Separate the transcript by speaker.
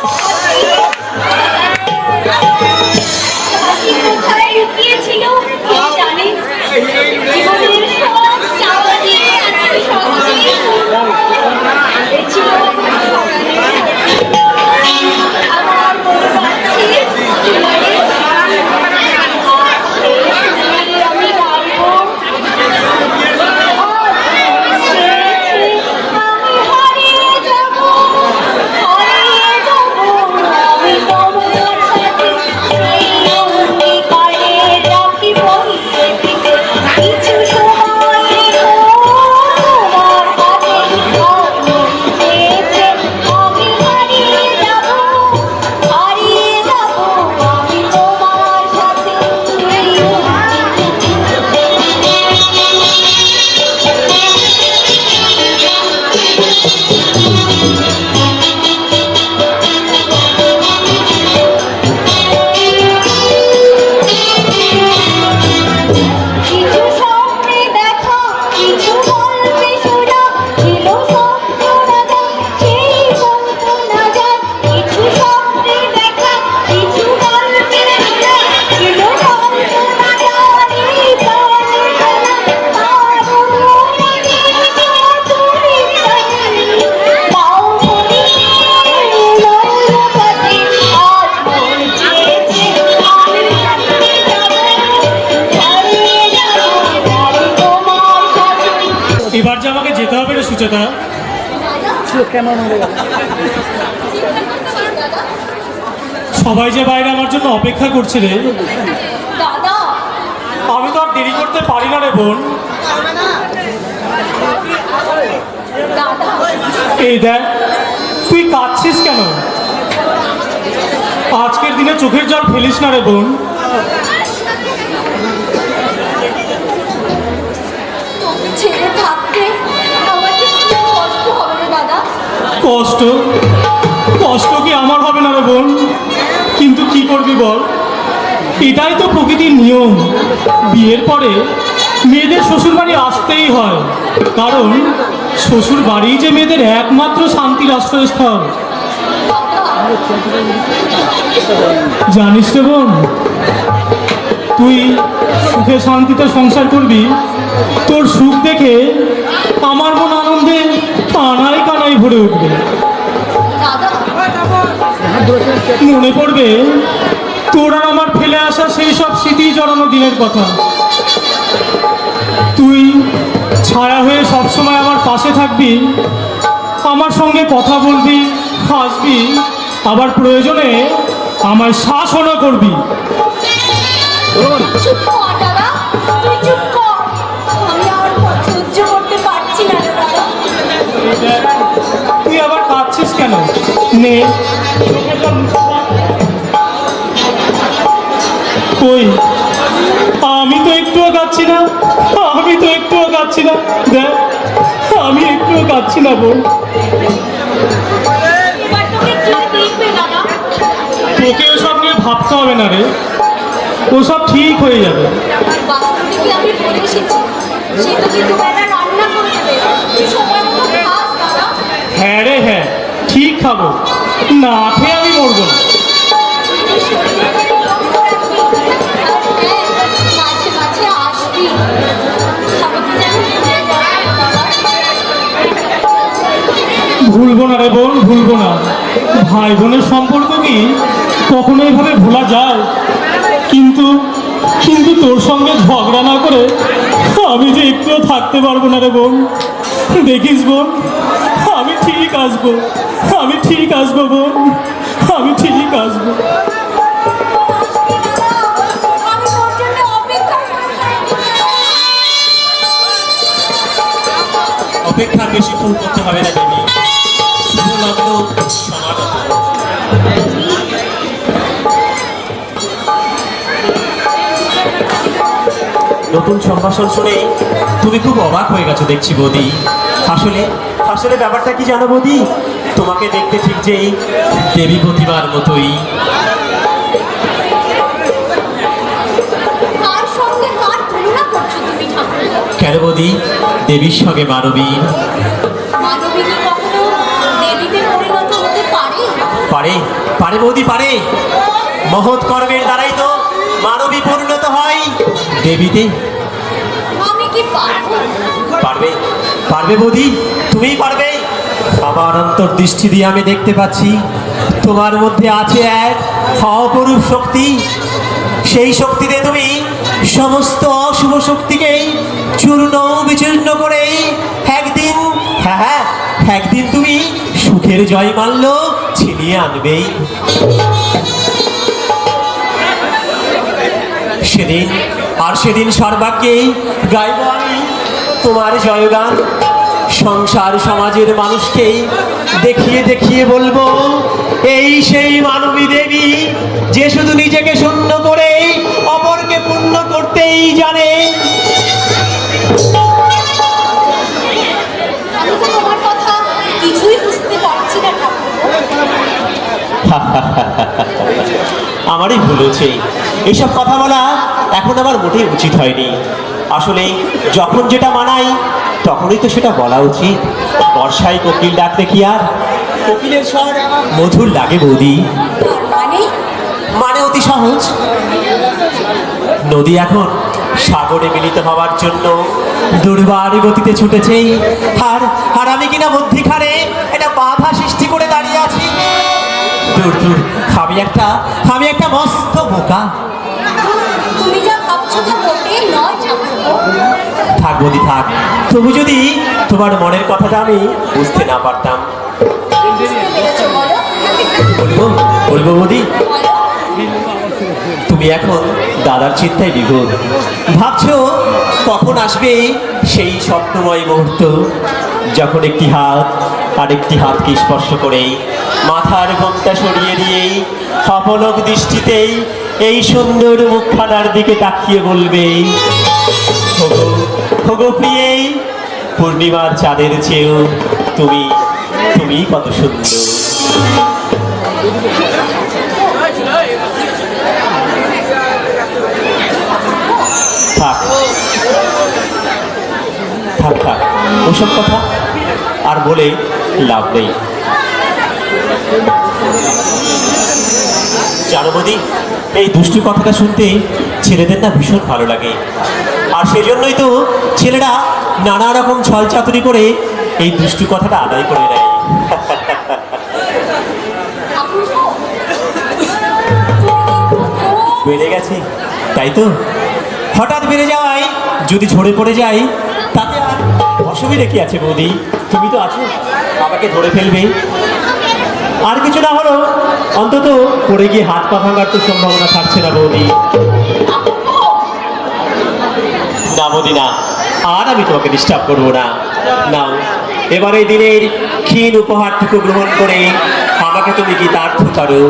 Speaker 1: Oh. Sucheta সবাই যে বাইরে আমার জন্য অপেক্ষা করছে রে আমি তো আর দেরি করতে পারি না রে বোন। এই দেখ তুই কাঁদছিস কেন? আজকের দিনে চোখের জল ফেলিস না রে বোন।
Speaker 2: কষ্ট?
Speaker 1: কষ্ট কি আমার হবে না রে বোন? কিন্তু কি করবি বল? এটাই তো প্রকৃতির নিয়ম। বিয়ের পরে মেয়েদের শ্বশুর বাড়ি আসতেই হয়। কারণ শ্বশুর বাড়ি যে মেয়েদের একমাত্র শান্তির আশ্রয়স্থল জানিস রে বোন তুই সুখে শান্তিতে সংসার করবি, তোর সুখ দেখে আমার মন আনন্দে কানাই কানাই ভরে উঠবে। মনে পড়বে, তোর আর আমার ফেলে আসা সেই সব স্মৃতি জড়ানো দিনের কথা। তুই ছায়া হয়ে সবসময় আমার পাশে থাকবি, আমার সঙ্গে কথা বলবি, হাসবি, আবার প্রয়োজনে আমায় শাসনও করবি।
Speaker 2: চুপ কর দাদা। তুই চুপ কর। আমি আর সহ্য করতে পারছি না রে দাদা।
Speaker 1: তুই আবার কাঁদছিস কেন? নে কই? আমি তো একটুও কাঁদছি না। আমি তো একটুও কাঁদছি না। দেখ আমি একটুও কাঁদছি না বোন।
Speaker 2: তোকে
Speaker 1: ওসব নিয়ে ভাবতে হবে না রে। ওসব ঠিক হয়ে যাবে। হ্যাঁ রে হ্যাঁ ঠিক খাব। না খেয়ে আমি মরবো না। ভুলবো না রে বোন ভুলবো না। ভাই বোনের সম্পর্ক কি কখনো এইভাবে ভোলা যায়? কিন্তু কিন্তু তোর সঙ্গে ঝগড়া না করে আমি যে একটুও থাকতে পারব না রে বোন। দেখিস বোন, আমি ঠিক আসব, আমি ঠিক আসব বোন, আমি ঠিক আসব।
Speaker 2: অপেক্ষা
Speaker 3: বেশিক্ষণ করতে হবে না দেবী লগ্ন, সমাগত। নতুন সম্ভাষণ শুনে তুমি খুব অবাক হয়ে গেছো দেখছি বৌদি। আসলে আসলে ব্যাপারটা কি জানো বৌদি? তোমাকে দেখতে ঠিক যেই দেবী প্রতিমার মতোই। কেন বৌদি? দেবীর সঙ্গে মানবী।
Speaker 2: পারে
Speaker 3: পারে বৌদি পারে। মহৎ কর্মের দ্বারাই তো মানবী পরিণত হয়। দেবীতে।
Speaker 2: আমি কি পারব?
Speaker 3: পারবে। পারবে বৌদি তুমিই পারবে। আমার অন্তর্দৃষ্টি দিয়ে আমি দেখতে পাচ্ছি তোমার মধ্যে আছে এক অপরূপ শক্তি। সেই শক্তিতে তুমি সমস্ত অশুভ শক্তিকেই চূর্ণ বিচূর্ণ করে একদিন হ্যাঁ হ্যাঁ একদিন তুমি সুখের জয় মাল্য ছিনিয়ে আনবেই। সেদিন আর সেদিন সর্বাগ্যেই গাইব আমি তোমার জয়গান। সংসার সমাজের মানুষকেই দেখিয়ে দেখিয়ে বলব এই সেই মানবী দেবী যে শুধু নিজেকে শূন্য করে অপরকে পূর্ণ করতেই জানে। আমারই ভুল হচ্ছে। এইসব কথা বলা এখন আমার মোটেই উচিত হয়নি। আসলে যখন যেটা মানাই তখনই তো সেটা বলা উচিত। বর্ষায় কোকিল ডাকলে কি আর। কোকিলের স্বর মধুর লাগে বৌদি।
Speaker 2: মানে?
Speaker 3: মানে অতি সহজ। নদী এখন সাগরে মিলিত হওয়ার জন্য দুর্বার গতিতে ছুটেছে। আর আর আমি কিনা মধ্যিখানে একটা বাধা সৃষ্টি করে দাঁড়িয়ে আছি। দূর দূর আমি একটা আমি একটা মস্ত বোকা। থাক থাক। তবু যদি তোমার মনের কথাটা আমি বুঝতে না পারতাম। বলব বলব তুমি এখন দাদার চিন্তায় বিভোর। ভাবছ কখন আসবে সেই স্বপ্নময় মুহূর্ত, যখন একটি হাত আরেকটি হাতকে স্পর্শ করে মাথার ঘোমটা সরিয়ে দিয়েই অপলক দৃষ্টিতেই এই সুন্দর মুখখানার দিকে তাকিয়ে বলবে পূর্ণিমার চাঁদের চেয়েও তুমি তুমি কত সুন্দর। থাক ওসব কথা আর বলে লাভ নেই। জানো বদি এই দুষ্টু কথাটা শুনতে ছেলেদের না ভীষণ ভালো লাগে। আর সেজন্যই তো ছেলেরা নানা রকম ছল চাতুরি করে এই দুষ্টু কথাটা আদায় করে নেয়। বেড়ে গেছে, তাই তো? হঠাৎ বেড়ে যাওয়ায় যদি ঝরে পড়ে যাই, তাতে আর অসুবিধা কি আছে বৌদি? তুমি তো আছো, আমাকে ধরে ফেলবে। আর কিছু না হলো অন্তত পড়ে গিয়ে হাত পা ভাঙার তো সম্ভাবনা থাকছে না বৌদি। না বৌদি, না। আর আমি তোমাকে ডিস্টার্ব করব না। নাও এবার এই দিনের ক্ষীণ উপহারটুকু গ্রহণ করে আমাকে তুমি গীতার্থ করো।